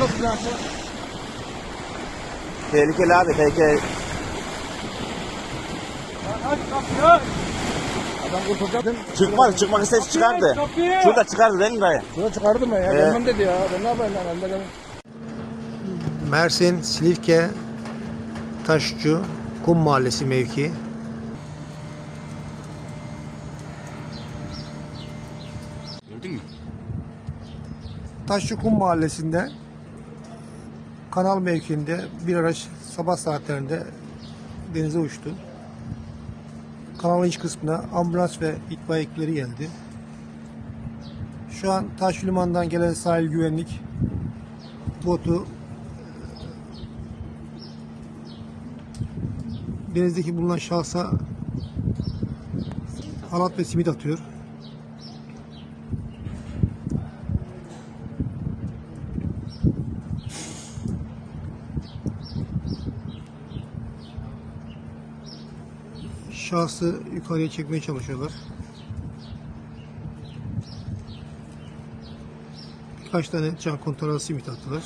kapıdan aç. Tehlikeli abi tehlikeli. Aç kapıyı. Adam kurtulacak. Çıkmaz çıkmak istese çıkardı. Kapıyı. Şurada çıkardı değil mi dayı? Şurada çıkardı mı ya? Evet. Gelmem dedi ya. Ben ne yapayım lan? Ben de gelmem. Mersin, Silifke, Taşçı, Kum Mahallesi mevki. Gördün mü? Taşçı Kum Mahallesi'nde kanal mevkiinde bir araç sabah saatlerinde denize uçtu. Kanalın iç kısmına ambulans ve itfaiye ekipleri geldi. Şu an Taş Limanı'ndan gelen sahil güvenlik botu denizdeki bulunan şahsa halat ve simit atıyor. Şahsı yukarıya çekmeye çalışıyorlar. Birkaç tane can kontrol simit attılar.